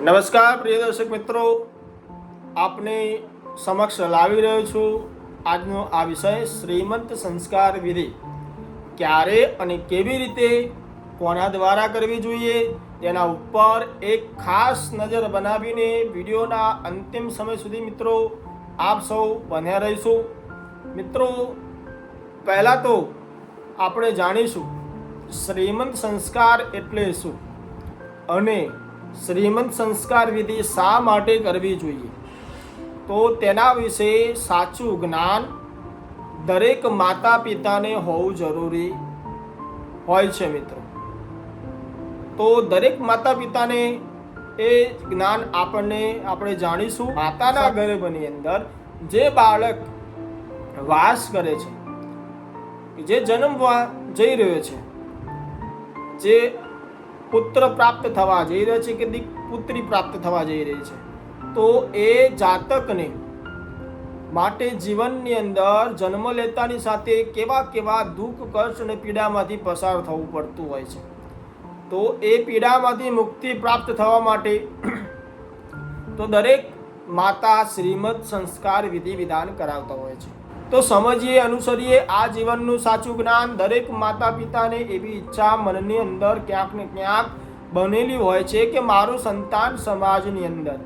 નમસ્કાર, પ્રિય દર્શક મિત્રો. આપને સમક્ષ લાવી રહ્યો છું આજનો આ વિષય, શ્રીમંત સંસ્કાર વિધિ. ક્યારે અને કેવી રીતે, કોના દ્વારા કરવી જોઈએ, તેના ઉપર એક ખાસ નજર બનાવીને વિડીયોના અંતિમ સમય સુધી મિત્રો આપ સૌ બન્યા રહીશું. મિત્રો, પહેલાં તો આપણે જાણીશું, શ્રીમંત સંસ્કાર એટલે શું? અને શ્રીમંત સંસ્કાર વિધિ શા માટે કરવી જોઈએ? તો તેના વિશે સાચું જ્ઞાન દરેક માતા પિતાને હોવું જરૂરી હોય છે મિત્રો. તો દરેક માતા પિતાને એ જ્ઞાન આપણને આપણે જાણીશું. માતાના ગર્ભની અંદર જે બાળક વાસ કરે છે, જે જન્મવા જઈ રહ્યો છે, જે પુત્ર પ્રાપ્ત થવા જઈ રહ્યો છે કે પુત્રી પ્રાપ્ત થવા જઈ રહી છે? તો એ જાતકને માટે જીવનની અંદર જન્મ લેતાની સાથે કેવા કેવા દુઃખ, કષ્ટ અને પીડામાંથી પસાર થવું પડતું હોય છે. તો એ પીડામાંથી મુક્તિ પ્રાપ્ત થવા માટે તો દરેક માતા શ્રીમદ સંસ્કાર વિધિ વિધાન કરાવતા હોય છે. તો સમજીએ, અનુસરીએ, આ જીવનનું સાચું જ્ઞાન દરેક માતા પિતાને એવી ઈચ્છા મનની અંદર ક્યાંક ને ક્યાંક બનેલી હોય છે કે મારું સંતાન સમાજની અંદર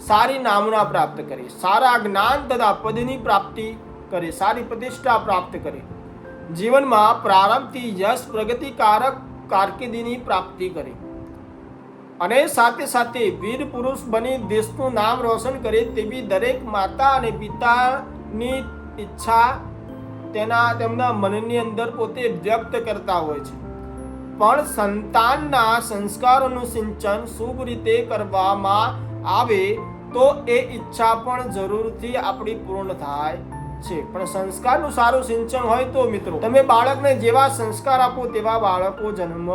સારી નામના પ્રાપ્ત કરે, સારા જ્ઞાન તથા પદની પ્રાપ્તિ કરે, સારી પ્રતિષ્ઠા પ્રાપ્ત કરે. જીવનમાં પ્રારંભથી યશ, પ્રગતિકારક કારકિર્દીની પ્રાપ્તિ કરે. અને સાથે સાથે વીર પુરુષ બની દેશનું નામ રોશન કરે તેવી દરેક માતા અને પિતાની ઈચ્છા તેના તેમના મનની અંદર પોતે વ્યક્ત કરતા હોય છે. પણ સંતાનના સંસ્કારોનું સિંચન શુભ રીતે કરવામાં આવે તો એ ઈચ્છા પણ જરૂરથી આપણી પૂર્ણ થાય છે. પણ સંસ્કારનું સારું સિંચન હોય તો મિત્રો, તમે બાળકને જેવા સંસ્કાર આપો તેવા બાળકો જન્મ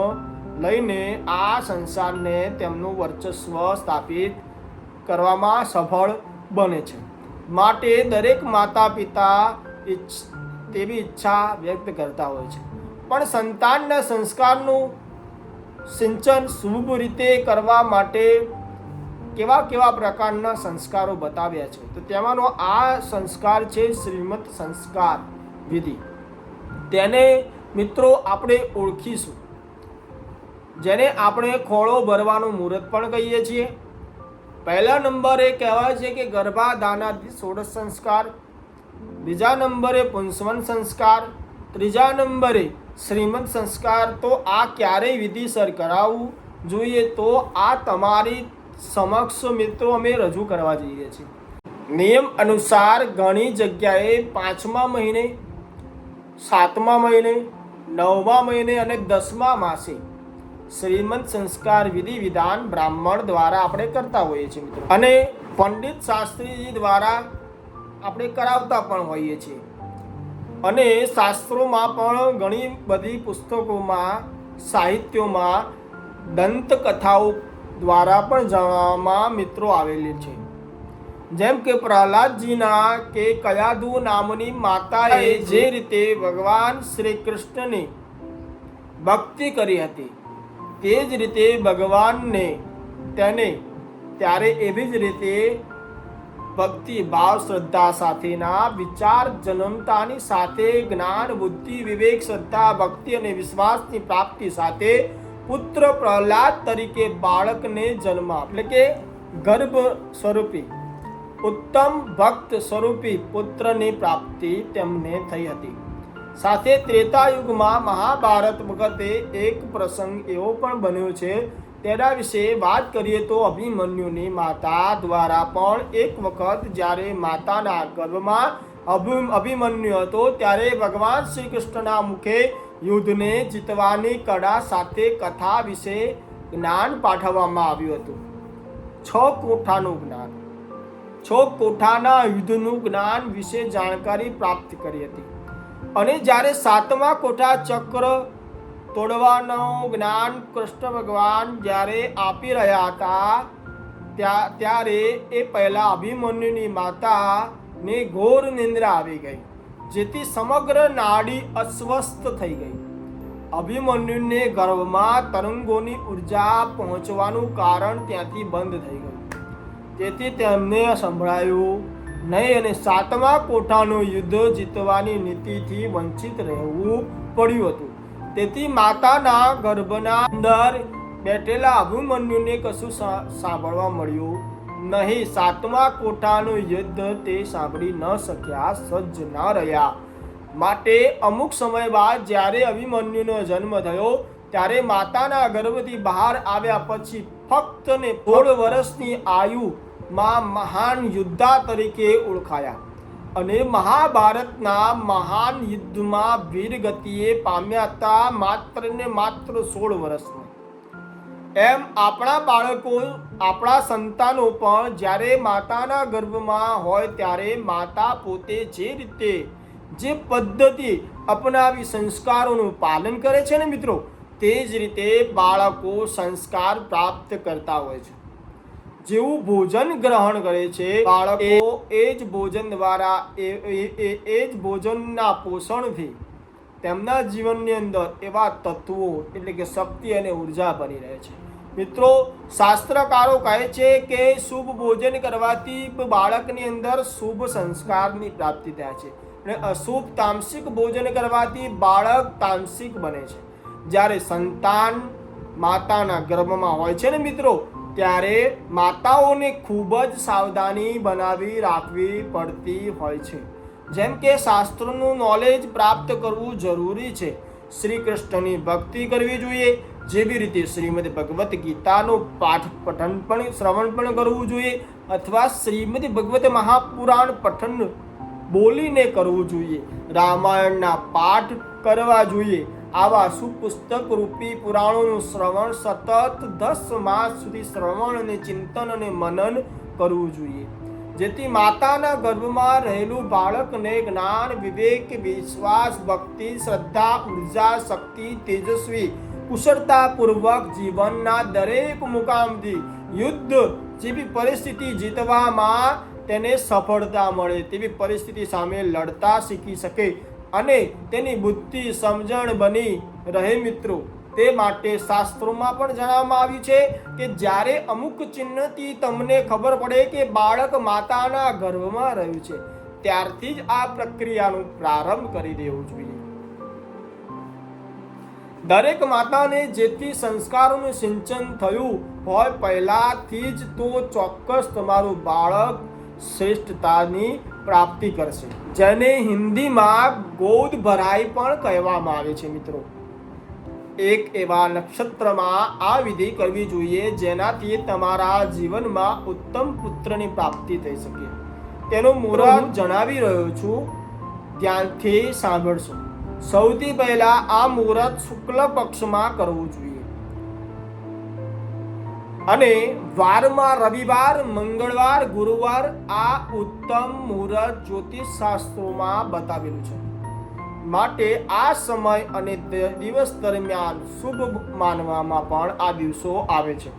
લઈને આ સંસારને તેમનું વર્ચસ્વ સ્થાપિત કરવામાં સફળ બને છે. માટે દરેક માતા પિતા તેવી ઈચ્છા વ્યક્ત કરતા હોય છે. પણ સંતાનના સંસ્કારનું સિંચન શુભ રીતે કરવા માટે કેવા કેવા પ્રકારના સંસ્કારો બતાવ્યા છે? તો તેમાંનો આ સંસ્કાર છે શ્રીમત સંસ્કાર વિધિ. તેને મિત્રો આપણે ઓળખીશું. જેને આપણે ખોળો ભરવાનું મુહૂર્ત પણ કહીએ છીએ. પહેલા નંબરે કહેવાય છે કે ગર્ભાધાનાદિ ષોડશ સંસ્કાર, બીજા નંબરે પુંસવન સંસ્કાર, ત્રીજા નંબરે શ્રીમંત સંસ્કાર. તો આ ક્યારેય વિધિસર કરાવવું જોઈએ તો આ તમારી સમક્ષ મિત્રો અમે રજૂ કરવા જઈએ છીએ. નિયમ અનુસાર ઘણી જગ્યાએ પાંચમા મહિને, સાતમા મહિને, નવમા મહિને અને દસમા માસે શ્રીમંત સંસ્કાર વિધિ વિધાન બ્રાહ્મણ દ્વારા આપણે કરતા હોઈએ છીએ મિત્રો. અને પંડિત શાસ્ત્રીજી દ્વારા આપણે કરાવતા પણ હોઈએ છીએ. અને શાસ્ત્રોમાં પણ ઘણી બધી પુસ્તકોમાં સાહિત્યોમાં દંતકથાઓ દ્વારા પણ જાણવામાં મિત્રો આવેલી છે. જેમ કે પ્રહલાદજીના કે કયાદુ નામની માતાએ જે રીતે ભગવાન શ્રી કૃષ્ણની ભક્તિ કરી હતી. તે જ રીતે ભગવાનને તેને ત્યારે એવી જ રીતે ભક્તિ, ભાવ, શ્રદ્ધા સાથેના વિચાર, જન્મતાની સાથે જ્ઞાન, બુદ્ધિ, વિવેક, શ્રદ્ધા, ભક્તિ અને વિશ્વાસની પ્રાપ્તિ સાથે પુત્ર પ્રહલાદ તરીકે બાળકને જન્મ એટલે કે ગર્ભ સ્વરૂપી, ઉત્તમ ભક્ત સ્વરૂપી પુત્રની પ્રાપ્તિ તેમને થઈ હતી. સાથે ત્રેતા યુગમાં મહાભારત વખતે એક પ્રસંગ એવો પણ બન્યો છે. તેના વિશે વાત કરીએ તો અભિમન્યુની માતા દ્વારા પણ એક વખત જ્યારે માતાના ગર્ભમાં અભિ- અભિમન્યુ હતો ત્યારે ભગવાન શ્રી કૃષ્ણના મુખે યુદ્ધને જીતવાની કળા સાથે કથા વિશે જ્ઞાન પાઠવવામાં આવ્યું હતું. છ કોઠાનું જ્ઞાન. છ કોઠાના યુદ્ધનું જ્ઞાન વિશે જાણકારી પ્રાપ્ત કરી હતી. અને જ્યારે સાતમા કોઠા ચક્ર તોડવાનું જ્ઞાન કૃષ્ણ ભગવાન જ્યારે આપી રહ્યા હતા ત્યારે એ પહેલા અભિમન્યુની માતાને ઘોર નિંદ્રા આવી ગઈ, જેથી સમગ્ર નાડી અસ્વસ્થ થઈ ગઈ. અભિમન્યુને ગર્ભમાં તરંગોની ઊર્જા પહોંચવાનું કારણ ત્યાંથી બંધ થઈ ગયું. તેથી તેમને સંભળાયું નહીં અને સાતમા કોઠાનું યુદ્ધ જીતવાની નીતિથી વંચિત રહેવું પડ્યું હતું. તેથી માતાના ગર્ભના અંદર બેઠેલા અભિમન્યુને કશું સાંભળવા મળ્યું નહીં. સાતમા કોઠાનું યુદ્ધ તે સાંભળી ન શક્યા, સજ્જ ન રહ્યા. માટે અમુક સમય બાદ જ્યારે અભિમન્યુનો જન્મ થયો, ત્યારે માતાના ગર્ભથી બહાર આવ્યા પછી ફક્ત ને સોળ વર્ષની આયુમાં મહાન યોદ્ધા તરીકે ઓળખાયા અને મહાભારતના મહાન યુદ્ધમાં વીરગતિએ પામ્યા હતા માત્ર ને માત્ર સોળ વર્ષમાં. એમ આપણા બાળકો, આપણા સંતાનો પણ જ્યારે માતાના ગર્ભમાં હોય ત્યારે માતા પોતે જે રીતે, જે પદ્ધતિ અપનાવી સંસ્કારોનું પાલન કરે છે ને મિત્રો, તે જ રીતે બાળકો સંસ્કાર પ્રાપ્ત કરતા હોય છે. જેવું ભોજન ગ્રહણ કરે છે, બાળકો એ જ ભોજન દ્વારા એ જ ભોજનના પોષણથી તેમના જીવનની અંદર એવા તત્વો એટલે કે શક્તિ અને ઊર્જા બની રહે છે. મિત્રો, શાસ્ત્રકારો કહે છે કે શુભ ભોજન કરવાથી બાળકની અંદર શુભ સંસ્કારની પ્રાપ્તિ થાય છે અને અશુભ તામસિક ભોજન કરવાથી બાળક તામસિક બને છે. જ્યારે સંતાન માતાના ગર્ભમાં હોય છે ને મિત્રો ત્યારે માતાઓને ખૂબ જ સાવધાની બનાવી રાખવી પડતી હોય છે. જેમ કે શાસ્ત્રોનું નોલેજ પ્રાપ્ત કરવું જરૂરી છે. શ્રી કૃષ્ણની ભક્તિ કરવી જોઈએ. જેવી રીતે શ્રીમદ ભગવદ્ ગીતાનો પાઠ પઠન પણ શ્રવણ પણ કરવું જોઈએ અથવા શ્રીમદ ભગવત મહાપુરાણ પઠન બોલીને કરવું જોઈએ. રામાયણના પાઠ કરવા જોઈએ. આવા સુપુસ્તક રૂપી પુરાણોનું શ્રવણ સતત દસ માસ સુધી શ્રવણ અને ચિંતન અને મનન કરવું જોઈએ. જેથી માતાના ગર્ભમાં રહેલું બાળકને જ્ઞાન, વિવેક, વિશ્વાસ, ભક્તિ, શ્રદ્ધા, ઊર્જા, શક્તિ, તેજસ્વી, કુશળતાપૂર્વક જીવનના દરેક મુકામથી યુદ્ધ જેવી પરિસ્થિતિ જીતવામાં તેને સફળતા મળે તેવી પરિસ્થિતિ સામે લડતા શીખી શકે અને તેની બુદ્ધિ સમજણ બની રહે મિત્રો. તે માટે શાસ્ત્રોમાં પણ જણાવવામાં આવ્યું છે કે જ્યારે અમુક ચિહ્નથી તમને ખબર પડે કે બાળક માતાના ગર્ભમાં રહ્યું છે, ત્યારથી જ આ પ્રક્રિયાનો પ્રારંભ કરી દેવો જોઈએ. દરેક માતાને જેથી સંસ્કારોનું સિંચન થયું હોય પહેલાથી જ તો ચોક્કસ તમારું બાળક શ્રેષ્ઠતાની પ્રાપ્તિ કરશે. જેને હિન્દીમાં ગોદ ભરાઈ પણ કહેવામાં આવે છે મિત્રો. એક એવા નક્ષત્રમાં આ વિધિ કરવી જોઈએ જેનાથી તમારા જીવનમાં ઉત્તમ પુત્રની પ્રાપ્તિ થઈ શકે. તેનું મુહૂર્ત જણાવી રહ્યો છું. ધ્યાનથી સાંભળશો. સૌથી પહેલા આ મુહૂર્ત શુક્લ પક્ષમાં કરવું જોઈએ. અને વારમાં રવિવાર, મંગળવાર, ગુરુવાર આ ઉત્તમ મુહૂર્ત જ્યોતિષ શાસ્ત્રોમાં બતાવેલું છે. માટે આ સમય અને દિવસ દરમિયાન શુભ માનવામાં પણ આ દિવસો આવે છે.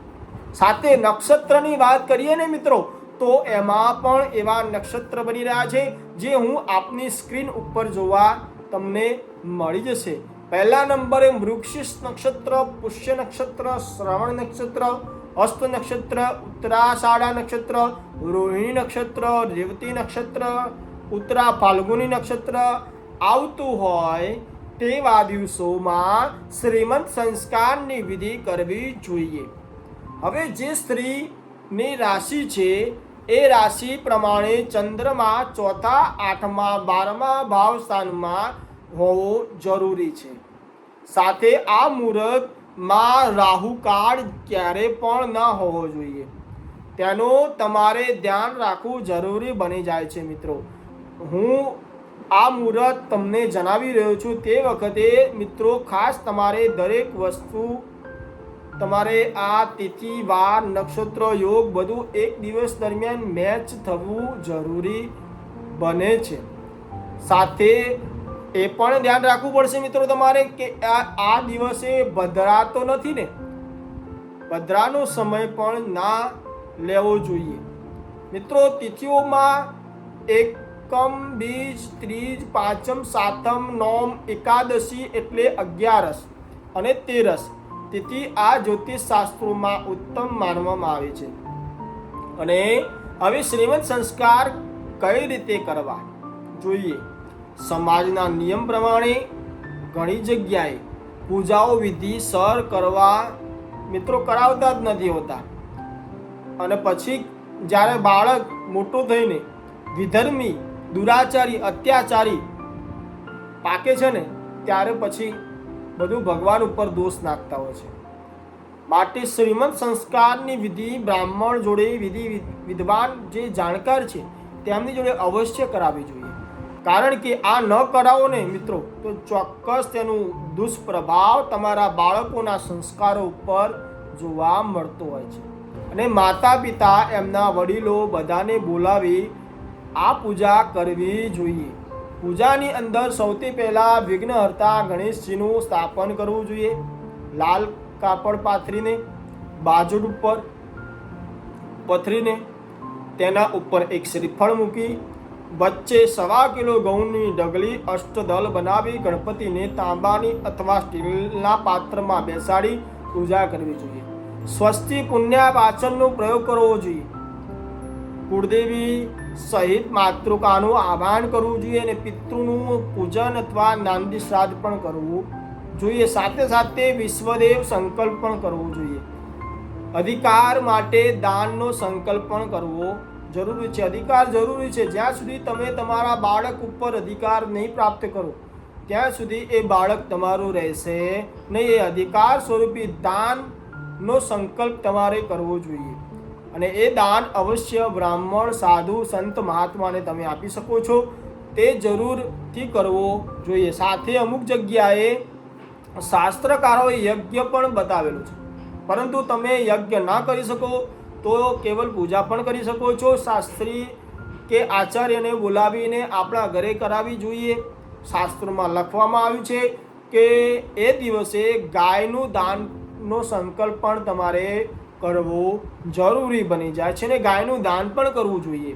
સાથે નક્ષત્રની વાત કરીએ ને મિત્રો, તો એમાં પણ એવા નક્ષત્ર બની રહ્યા છે, જે હું આપની સ્ક્રીન ઉપર જોવા તમને મળી જશે. પહેલા નંબરે વૃક્ષિસ નક્ષત્ર, પુષ્ય નક્ષત્ર, શ્રવણ નક્ષત્ર હસ્ત નક્ષત્ર, ઉત્તરાષાઢા નક્ષત્ર, રોહિણી નક્ષત્ર, રેવતી નક્ષત્ર ઉત્તરા ફાલ્ગુની નક્ષત્ર આવતું હોય તેવા દિવસોમાં શ્રીમંત સંસ્કારની વિધિ કરવી જોઈએ. હવે જે સ્ત્રીની રાશિ છે, એ રાશિ પ્રમાણે ચંદ્રમાં ચોથા, આઠમા, બારમા ભાવ સ્થાનમાં હોવો જરૂરી છે. સાથે આ મુહૂર્તમાં રાહુકાળ ક્યારે પણ ન હોવો જોઈએ. તેનું તમારે ધ્યાન રાખવું જરૂરી બની જાય છે મિત્રો. હું આ મુહૂર્ત તમને જણાવી રહ્યો છું તે વખતે મિત્રો ખાસ તમારે દરેક વસ્તુ, તમારે આ તિથિ, વાર, નક્ષત્ર, યોગ બધું એક દિવસ દરમિયાન મેચ થવું જરૂરી બને છે. સાથે એ પણ ધ્યાન રાખવું પડશે મિત્રો તમારે કે આ દિવસે ભદ્રા તો નથી ને? ભદ્રાનો સમય પણ ના લેવો જોઈએ. મિત્રો, તિથિઓમાં એકમ બીજ, ત્રીજ, પાંચમ, સાતમ, નોમ, એકાદશી એટલે અગિયારસ અને તેરસ. તિથિ આ જ્યોતિષ શાસ્ત્રોમાં ઉત્તમ માનવામાં આવે છે. અને હવે શ્રીમંત સંસ્કાર કઈ રીતે કરવા? જોઈએ. સમાજના નિયમ પ્રમાણે ઘણી જગ્યાએ પૂજાઓ વિધિ સર કરવા મિત્રો કરાવતા જ નથી હોતા. અને પછી જ્યારે બાળક મોટું થઈને વિધર્મી, દુરાચારી, અત્યાચારી પાકે છે ને, ત્યારે પછી બધું ભગવાન ઉપર દોષ નાખતા હોય છે. માટે શ્રીમંત સંસ્કારની વિધિ, બ્રાહ્મણ જોડે વિધિ વિદ્વાન જે જાણકાર છે, તેમની જોડે અવશ્ય કરાવવી જોઈએ. કારણ કે આ ન કરાવો ને મિત્રો, તો ચોક્કસ તેનું દુષ્પ્રભાવ તમારા બાળકોના સંસ્કારો ઉપર જોવા મળતો હોય છે. અને માતા પિતા એમના વડીલો બધાને બોલાવી આ પૂજા કરવી જોઈએ. પૂજાની અંદર સૌથી પહેલાં વિઘ્નહર્તા ગણેશજીનું સ્થાપન કરવું જોઈએ. લાલ કાપડ પાથરીને, બાજુડ ઉપર પથરીને, તેના ઉપર એક શ્રીફળ મૂકી વચ્ચે સવા કિલો ઘઉંની ડગલી અષ્ટદલ બનાવી ગણપતિને તાંબાની અથવા સ્ટીલના પાત્રમાં બેસાડી પૂજા કરવી જોઈએ. સ્વસ્તિ પુણ્ય વાચનનો પ્રયોગ કરવો જોઈએ. કુળદેવી સહિત માતૃકાનું આહવાન કરવું જોઈએ અને પિતૃનું પૂજન અથવા નાંદી શ્રાદ્ધ પણ કરવું જોઈએ. સાથે સાથે વિશ્વદેવ સંકલ્પ પણ કરવો જોઈએ. અધિકાર માટે દાનનો સંકલ્પ પણ કરવો જરૂરી છે, અધિકાર જરૂરી છે. જ્યાં સુધી તમે તમારા બાળક ઉપર અધિકાર નહીં પ્રાપ્ત કરો, ત્યાં સુધી એ બાળક તમારું રહેશે નહીં. એ અધિકાર સ્વરૂપી દાનનો સંકલ્પ તમારે કરવો જોઈએ. અને એ દાન અવશ્ય બ્રાહ્મણ, સાધુ, સંત, મહાત્માને તમે આપી શકો છો. તે જરૂરથી કરવો જોઈએ. સાથે અમુક જગ્યાએ શાસ્ત્રકારોએ યજ્ઞ પણ બતાવેલું છે. પરંતુ તમે યજ્ઞ ના કરી શકો તો કેવલ પૂજા પણ કરી શકો છો. શાસ્ત્રી કે આચાર્યને બોલાવીને આપણા ઘરે કરાવવી જોઈએ. શાસ્ત્રોમાં લખવામાં આવ્યું છે કે એ દિવસે ગાયનું દાનનો સંકલ્પ પણ તમારે કરવો જરૂરી બની જાય છે ને ગાયનું દાન પણ કરવું જોઈએ.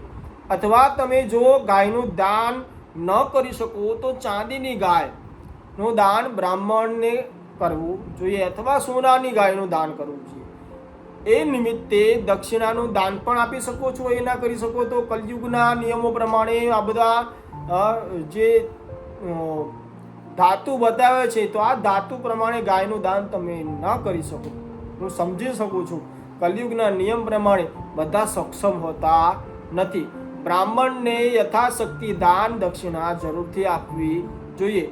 અથવા તમે જો ગાયનું દાન ન કરી શકો તો ચાંદીની ગાયનું દાન બ્રાહ્મણને કરવું જોઈએ અથવા સોનાની ગાયનું દાન કરવું જોઈએ. એ નિમિત્તે દક્ષિણાનું દાન પણ આપી શકો છો, એ ના કરી શકો તો કલયુગના નિયમો પ્રમાણે આ બધા જે ધાતુ બતાવે છે, તો આ ધાતુ પ્રમાણે ગાયનું દાન તમે ન કરી શકો. હું સમજી શકું છું. કલયુગના નિયમ પ્રમાણે બધા સક્ષમ હોતા નથી. બ્રાહ્મણને યથાશક્તિ દાન દક્ષિણા જરૂરથી આપવી જોઈએ.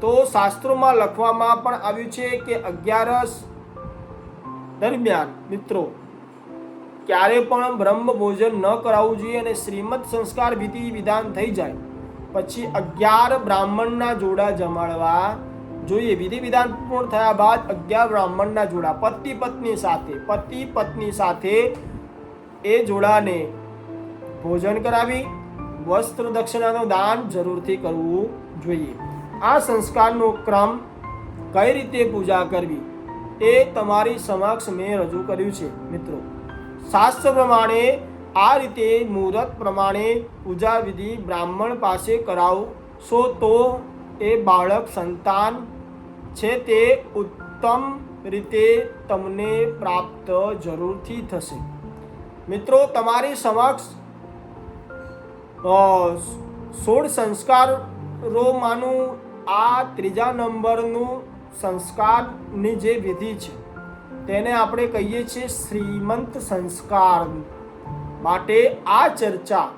તો શાસ્ત્રોમાં લખવામાં પણ આવ્યું છે કે અગિયારસ દરમિયાન, મિત્રો, ક્યારે પણ બ્રહ્મ ભોજન ન કરાવવું જોઈએ અને શ્રીમદ સંસ્કાર વિધિ વિધાન થઈ જાય, પછી અગિયાર બ્રાહ્મણના જોડા જમાડવા જોઈએ. વિધિ વિધાન પૂર્ણ થયા બાદ અગિયાર બ્રાહ્મણના જોડા, પતિ પત્ની સાથે, પતિ પત્ની સાથે એ જોડાને ભોજન કરાવી, વસ્ત્ર દક્ષિણાનું દાન જરૂરથી કરવું જોઈએ. આ સંસ્કારનો ક્રમ કઈ રીતે પૂજા કરવી? એ તમારી સમક્ષ મેં રજૂ કર્યું છે, મિત્રો. શાસ્ત્ર પ્રમાણે આ રીતે મુહૂર્ત પ્રમાણે પૂજા વિધિ બ્રાહ્મણ પાસે કરાવશો તો એ બાળક સંતાન છે તે ઉત્તમ રીતે તમને પ્રાપ્ત જરૂરથી થશે. મિત્રો, તમારી સમક્ષ સોળ સંસ્કારોમાંનું આ ત્રીજા નંબરનું સંસ્કારની જે વિધિ છે, તેને આપણે કહીએ છીએ શ્રીમંત સંસ્કાર. માટે આ ચર્ચા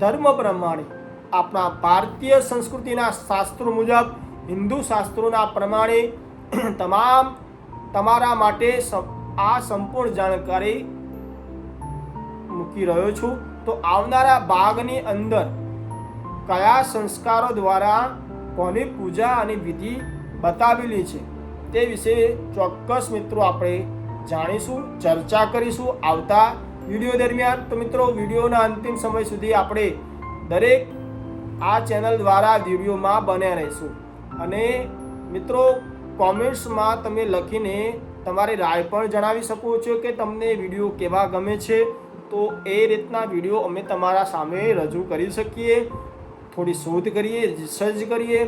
ધર્મ પ્રમાણે આપણા ભારતીય સંસ્કૃતિના શાસ્ત્રો મુજબ, હિન્દુ શાસ્ત્રોના પ્રમાણે તમામ તમારા માટે આ સંપૂર્ણ જાણકારી મૂકી રહ્યો છું. તો આવનારા ભાગની અંદર કયા સંસ્કારો દ્વારા કોની પૂજા અને વિધિ બતાવેલી છે. તે વિશે ચોક્કસ મિત્રો આપણે જાણીશું, ચર્ચા કરીશું આવતા વીડિયો દરમિયાન. તો મિત્રો, વિડીયોના અંતિમ સમય સુધી આપણે દરેક આ ચેનલ દ્વારા વિડીયોમાં બન્યા રહીશું. અને મિત્રો, કોમેન્ટ્સમાં તમે લખીને તમારી રાય પણ જણાવી શકો છો કે તમને વીડિયો કેવા ગમે છે. તો એ રીતના વીડિયો અમે તમારા સામે રજૂ કરી શકીએ. થોડી શોધ કરીએ, રિસર્ચ કરીએ.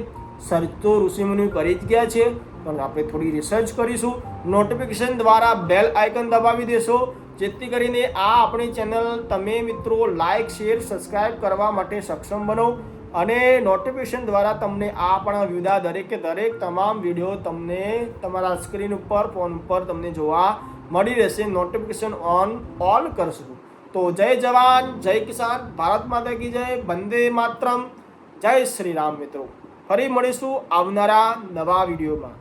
સર્ચ તો ઋષિમુનિ કરી જ ગયા છે, પણ આપણે થોડી રિસર્ચ કરીશું. નોટિફિકેશન દ્વારા બેલ આઇકન દબાવી દેશો, જેથી કરીને આ આપણી ચેનલ તમે મિત્રો લાઇક શેર સબસ્ક્રાઇબ કરવા માટે સક્ષમ બનો. અને નોટિફિકેશન દ્વારા તમને આ પણ વિવિધા દરેકે દરેક તમામ વીડિયો તમને તમારા સ્ક્રીન ઉપર ફોન ઉપર તમને જોવા મળી રહેશે. નોટિફિકેશન ઓન ઓલ કરશું. તો જય જવાન, જય કિસાન, ભારત માતા કી જય, વંદે માતરમ. જય શ્રી રામ મિત્રો. ફરી મળીશું આવનારા નવા વિડીયોમાં.